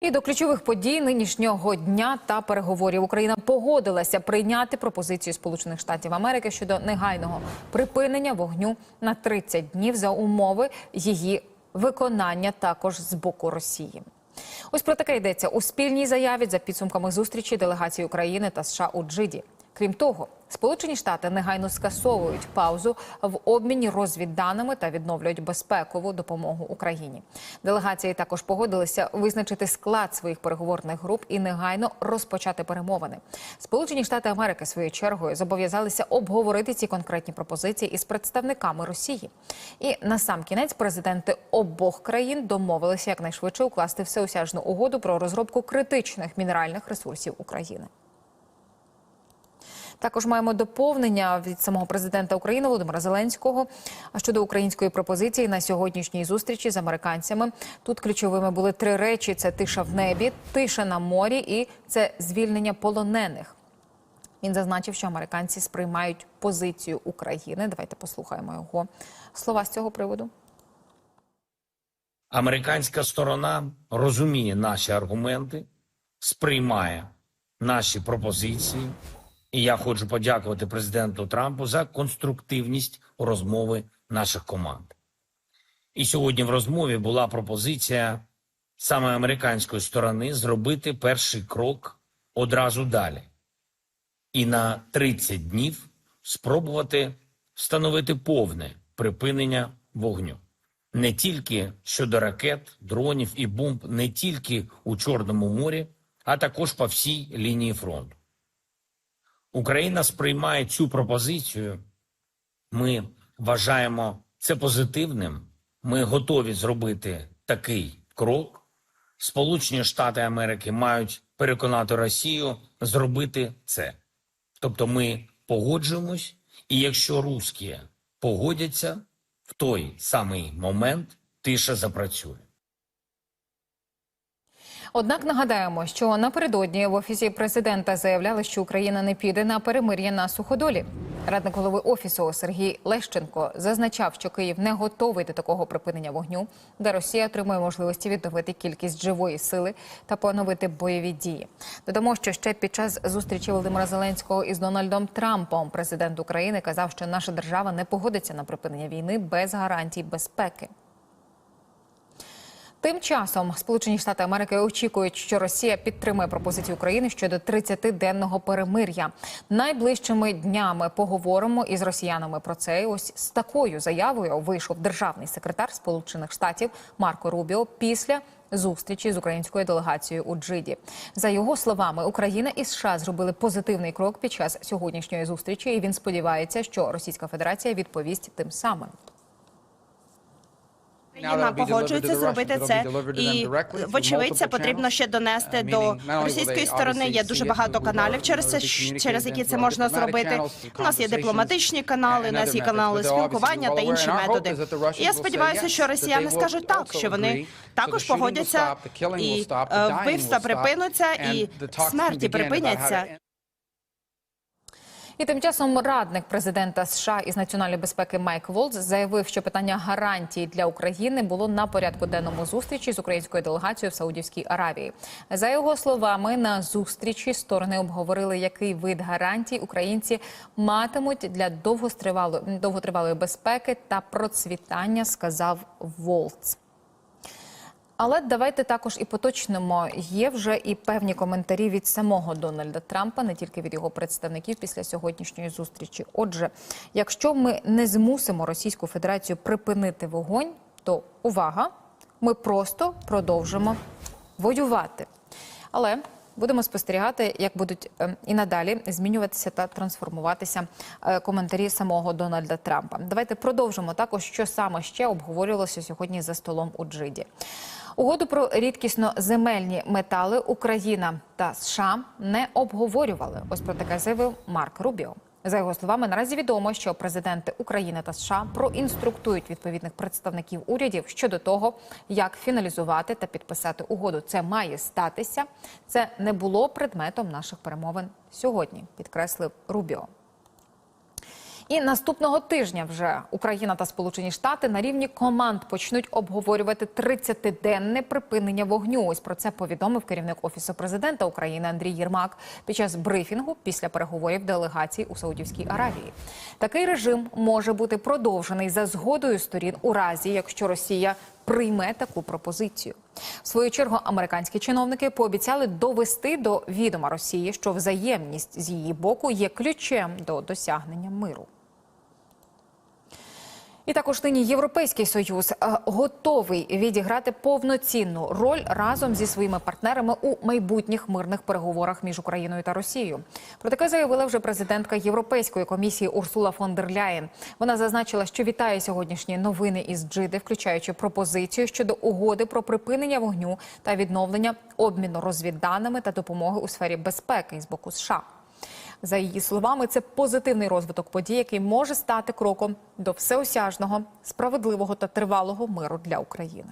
І до ключових подій нинішнього дня та переговорів Україна погодилася прийняти пропозицію Сполучених Штатів Америки щодо негайного припинення вогню на 30 днів за умови її виконання також з боку Росії. Ось про таке йдеться у спільній заяві за підсумками зустрічі делегації України та США у Джиді. Крім того, Сполучені Штати негайно скасовують паузу в обміні розвідданими та відновлюють безпекову допомогу Україні. Делегації також погодилися визначити склад своїх переговорних груп і негайно розпочати перемовини. Сполучені Штати Америки своєю чергою зобов'язалися обговорити ці конкретні пропозиції із представниками Росії. І на сам кінець президенти обох країн домовилися якнайшвидше укласти всеосяжну угоду про розробку критичних мінеральних ресурсів України. Також маємо доповнення від самого президента України Володимира Зеленського щодо української пропозиції на сьогоднішній зустрічі з американцями. Тут ключовими були три речі: це тиша в небі, тиша на морі і це звільнення полонених. Він зазначив, що американці сприймають позицію України. Давайте послухаємо його слова з цього приводу. Американська сторона розуміє наші аргументи, сприймає наші пропозиції. І я хочу подякувати президенту Трампу за конструктивність розмови наших команд. І сьогодні в розмові була пропозиція саме американської сторони зробити перший крок одразу далі, і на 30 днів спробувати встановити повне припинення вогню не тільки щодо ракет, дронів і бомб, не тільки у Чорному морі, а також по всій лінії фронту. Україна сприймає цю пропозицію. Ми вважаємо це позитивним. Ми готові зробити такий крок. Сполучені Штати Америки мають переконати Росію зробити це. Тобто, ми погоджуємось, і якщо русські погодяться, в той самий момент тиша запрацює. Однак нагадаємо, що напередодні в офісі президента заявляли, що Україна не піде на перемир'я на суходолі. Радник голови офісу Сергій Лещенко зазначав, що Київ не готовий до такого припинення вогню, де Росія отримує можливості відновити кількість живої сили та поновити бойові дії. Додамо, що ще під час зустрічі Володимира Зеленського із Дональдом Трампом президент України казав, що наша держава не погодиться на припинення війни без гарантій безпеки. Тим часом Сполучені Штати Америки очікують, що Росія підтримує пропозицію України щодо 30-денного перемир'я. Найближчими днями поговоримо із росіянами про це. І Ось з такою заявою вийшов державний секретар Сполучених Штатів Марко Рубіо після. Зустрічі з українською делегацією у Джиді за його словами, Україна і США зробили позитивний крок під час сьогоднішньої зустрічі, і він сподівається, що Російська Федерація відповість тим самим. Україна погоджується зробити це, і вочевидь це потрібно ще донести до російської сторони. Є дуже багато каналів через це через які це можна зробити. У нас є дипломатичні канали, у нас є канали спілкування та інші методи. І я сподіваюся, що росіяни скажуть так, що вони також погодяться і е, вбивства припинуться, і смерті припиняться. І тим часом радник президента США із національної безпеки Майк Волц заявив, що питання гарантій для України було на порядку денному зустрічі з українською делегацією в Саудівській Аравії. За його словами, на зустрічі сторони обговорили, який вид гарантій українці матимуть для довготривалої безпеки та процвітання, сказав Волц. Але давайте також і поточнимо. Є вже і певні коментарі від самого Дональда Трампа, не тільки від його представників після сьогоднішньої зустрічі. Отже, якщо ми не змусимо Російську Федерацію припинити вогонь, то увага, ми просто продовжимо воювати. Але Будемо спостерігати, як будуть е, і надалі змінюватися та трансформуватися е, коментарі самого Дональда Трампа. Давайте продовжимо також, що саме ще обговорювалося сьогодні за столом у Джиді. Угоду про рідкісно земельні метали Україна та США не обговорювали. Ось про таке заявив Марк Рубіо. За його словами, наразі відомо, що президенти України та США проінструктують відповідних представників урядів щодо того, як фіналізувати та підписати угоду. Це має статися. Це не було предметом наших перемовин сьогодні, підкреслив Рубіо. І наступного тижня вже Україна та Сполучені Штати на рівні команд почнуть обговорювати 30-денне припинення вогню. Ось про це повідомив керівник офісу президента України Андрій Єрмак під час брифінгу після переговорів делегації у Саудівській Аравії. Такий режим може бути продовжений за згодою сторін у разі, якщо Росія прийме таку пропозицію. В свою чергу американські чиновники пообіцяли довести до відома Росії, що взаємність з її боку є ключем до досягнення миру. І також нині Європейський союз е, готовий відіграти повноцінну роль разом зі своїми партнерами у майбутніх мирних переговорах між Україною та Росією. Про таке заявила вже президентка Європейської комісії Урсула фон дер Ляєн. Вона зазначила, що вітає сьогоднішні новини із Джиди, включаючи пропозицію щодо угоди про припинення вогню та відновлення обміну розвідданими та допомоги у сфері безпеки з боку США. За її словами, це позитивний розвиток подій, який може стати кроком до всеосяжного, справедливого та тривалого миру для України.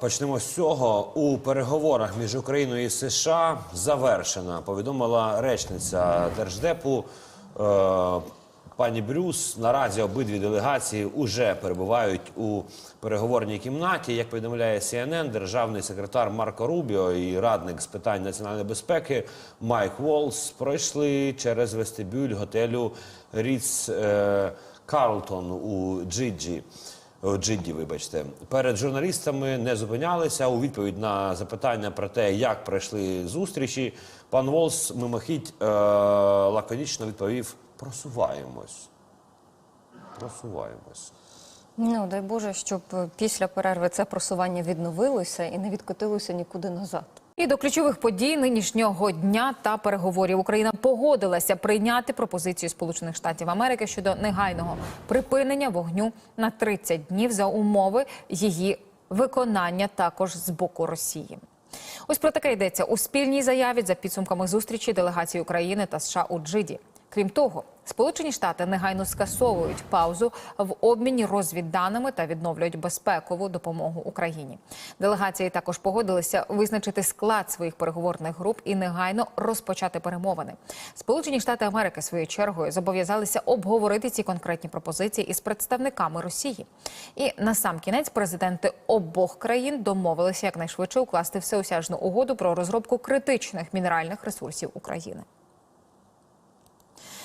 Почнемо з цього. У переговорах між Україною і США завершена. Повідомила речниця держдепу е, пані Брюс. Наразі обидві делегації вже перебувають у переговорній кімнаті. Як повідомляє CNN, державний секретар Марко Рубіо і радник з питань національної безпеки Майк Волс пройшли через вестибюль готелю Ріц е, Карлтон у Джиджі. О, Джидді, вибачте, перед журналістами не зупинялися у відповідь на запитання про те, як пройшли зустрічі. Пан Волс мимохідь е- лаконічно відповів: просуваємось. Просуваємось. Ну дай Боже, щоб після перерви це просування відновилося і не відкотилося нікуди назад. І до ключових подій нинішнього дня та переговорів Україна погодилася прийняти пропозицію Сполучених Штатів Америки щодо негайного припинення вогню на 30 днів за умови її виконання також з боку Росії. Ось про таке йдеться у спільній заяві за підсумками зустрічі делегації України та США у Джиді. Крім того, Сполучені Штати негайно скасовують паузу в обміні розвідданими та відновлюють безпекову допомогу Україні. Делегації також погодилися визначити склад своїх переговорних груп і негайно розпочати перемовини. Сполучені Штати Америки своєю чергою зобов'язалися обговорити ці конкретні пропозиції із представниками Росії. І на сам кінець президенти обох країн домовилися якнайшвидше укласти всеосяжну угоду про розробку критичних мінеральних ресурсів України.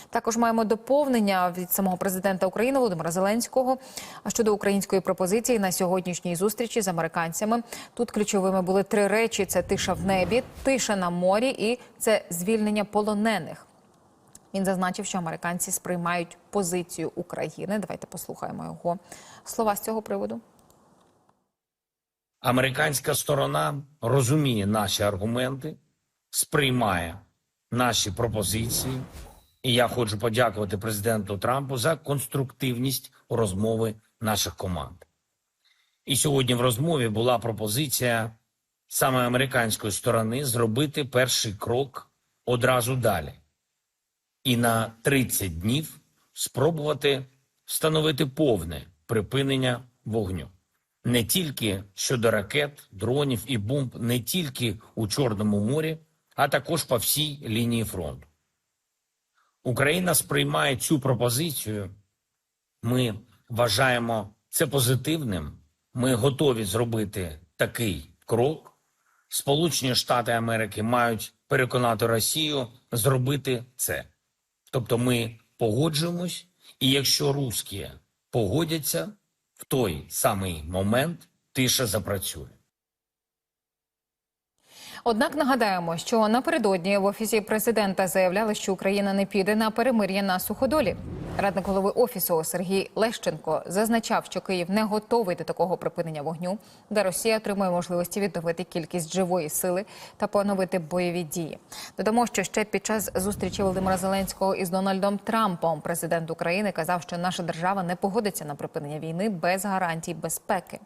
Також маємо доповнення від самого президента України Володимира Зеленського щодо української пропозиції на сьогоднішній зустрічі з американцями. Тут ключовими були три речі: це тиша в небі, тиша на морі і це звільнення полонених. Він зазначив, що американці сприймають позицію України. Давайте послухаємо його слова з цього приводу. Американська сторона розуміє наші аргументи, сприймає наші пропозиції. І я хочу подякувати президенту Трампу за конструктивність розмови наших команд. І сьогодні в розмові була пропозиція саме американської сторони зробити перший крок одразу далі і на 30 днів спробувати встановити повне припинення вогню не тільки щодо ракет, дронів і бомб, не тільки у Чорному морі, а також по всій лінії фронту. Україна сприймає цю пропозицію. Ми вважаємо це позитивним. Ми готові зробити такий крок. Сполучені Штати Америки мають переконати Росію зробити це. Тобто ми погоджуємось, і якщо русські погодяться, в той самий момент тиша запрацює. Однак нагадаємо, що напередодні в офісі президента заявляли, що Україна не піде на перемир'я на суходолі. Радник голови офісу Сергій Лещенко зазначав, що Київ не готовий до такого припинення вогню, де Росія отримує можливості відновити кількість живої сили та поновити бойові дії. Додамо, що ще під час зустрічі Володимира Зеленського із Дональдом Трампом президент України казав, що наша держава не погодиться на припинення війни без гарантій безпеки.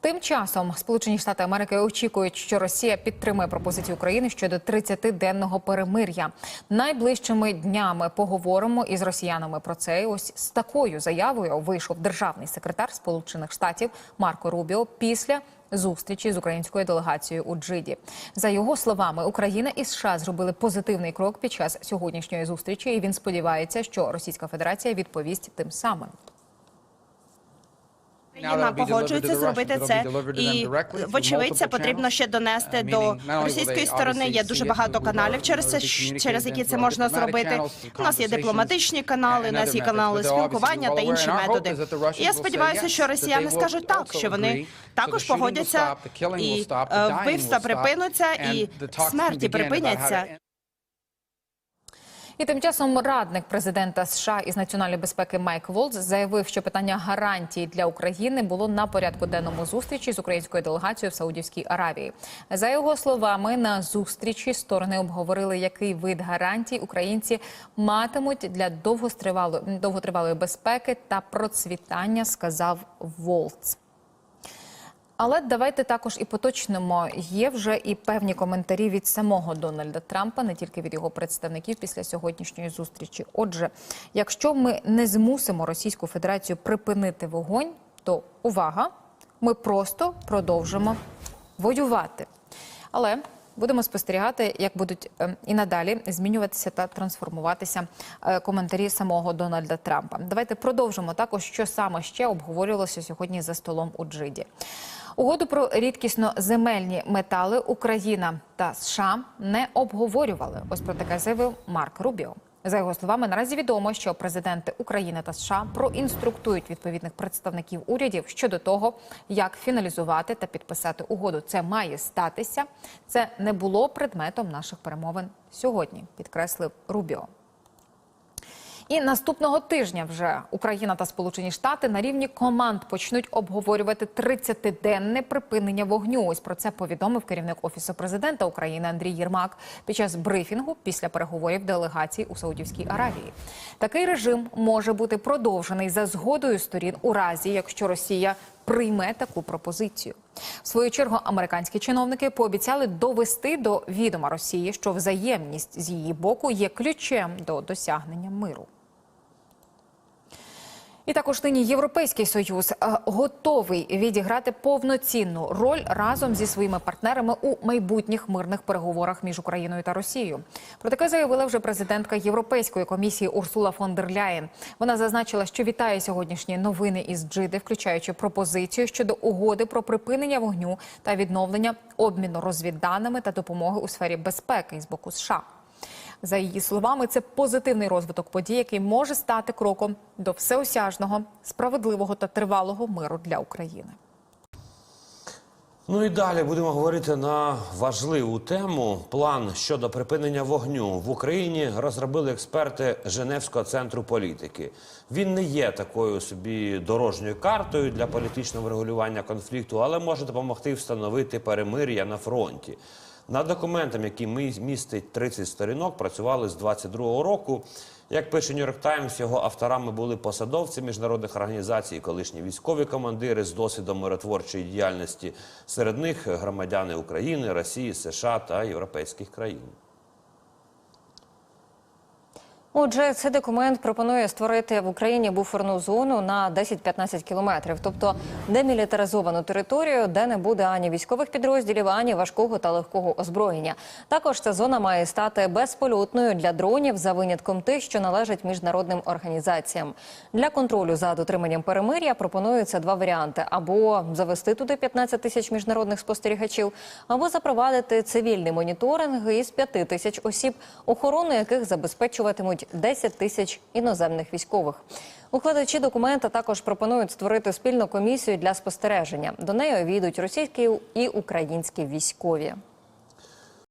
Тим часом Сполучені Штати Америки очікують, що Росія підтримує пропозицію України щодо 30-денного перемир'я. Найближчими днями поговоримо із росіянами про це. І Ось з такою заявою вийшов державний секретар Сполучених Штатів Марко Рубіо після зустрічі з українською делегацією у Джиді. За його словами, Україна і США зробили позитивний крок під час сьогоднішньої зустрічі, і він сподівається, що Російська Федерація відповість тим самим. Україна погоджується зробити це, і вочевидь це потрібно ще донести до російської сторони. Є дуже багато каналів через це через які це можна зробити. У нас є дипломатичні канали, у нас є канали спілкування та інші методи. І я сподіваюся, що росіяни скажуть так, що вони також погодяться і е, вбивства припинуться, і смерті припиняться. І тим часом радник президента США із національної безпеки Майк Волц заявив, що питання гарантій для України було на порядку денному зустрічі з українською делегацією в Саудівській Аравії. За його словами, на зустрічі сторони обговорили, який вид гарантій українці матимуть для довготривалої безпеки та процвітання, сказав Волц. Але давайте також і поточнимо. Є вже і певні коментарі від самого Дональда Трампа, не тільки від його представників після сьогоднішньої зустрічі. Отже, якщо ми не змусимо Російську Федерацію припинити вогонь, то увага, ми просто продовжимо воювати. Але будемо спостерігати, як будуть е, і надалі змінюватися та трансформуватися е, коментарі самого Дональда Трампа. Давайте продовжимо також, що саме ще обговорювалося сьогодні за столом у Джиді. Угоду про рідкісно земельні метали Україна та США не обговорювали. Ось про таке заявив Марк Рубіо. За його словами, наразі відомо, що президенти України та США проінструктують відповідних представників урядів щодо того, як фіналізувати та підписати угоду. Це має статися. Це не було предметом наших перемовин сьогодні, підкреслив Рубіо. І наступного тижня вже Україна та Сполучені Штати на рівні команд почнуть обговорювати 30-денне припинення вогню. Ось про це повідомив керівник офісу президента України Андрій Єрмак під час брифінгу після переговорів делегацій у Саудівській Аравії. Такий режим може бути продовжений за згодою сторін у разі, якщо Росія прийме таку пропозицію. В свою чергу американські чиновники пообіцяли довести до відома Росії, що взаємність з її боку є ключем до досягнення миру. І також нині Європейський союз е, готовий відіграти повноцінну роль разом зі своїми партнерами у майбутніх мирних переговорах між Україною та Росією. Про таке заявила вже президентка Європейської комісії Урсула фон дер Ляєн. Вона зазначила, що вітає сьогоднішні новини із Джиди, включаючи пропозицію щодо угоди про припинення вогню та відновлення обміну розвідданими та допомоги у сфері безпеки з боку США. За її словами, це позитивний розвиток подій, який може стати кроком до всеосяжного, справедливого та тривалого миру для України. Ну і далі будемо говорити на важливу тему. План щодо припинення вогню в Україні розробили експерти Женевського центру політики. Він не є такою собі дорожньою картою для політичного врегулювання конфлікту, але може допомогти встановити перемир'я на фронті. Над документом, який містить 30 сторінок, працювали з 22-го року. Як пише Нью-Йорк Таймс, його авторами були посадовці міжнародних організацій, колишні військові командири з досвідом миротворчої діяльності. Серед них громадяни України, Росії, США та європейських країн. Отже, цей документ пропонує створити в Україні буферну зону на 10-15 кілометрів, тобто демілітаризовану територію, де не буде ані військових підрозділів, ані важкого та легкого озброєння. Також ця зона має стати безпольотною для дронів за винятком тих, що належать міжнародним організаціям. Для контролю за дотриманням перемир'я пропонуються два варіанти: або завести туди 15 тисяч міжнародних спостерігачів, або запровадити цивільний моніторинг із 5 тисяч осіб, охорону яких забезпечуватимуть 10 тисяч іноземних військових. Укладачі документа також пропонують створити спільну комісію для спостереження. До неї увійдуть російські і українські військові.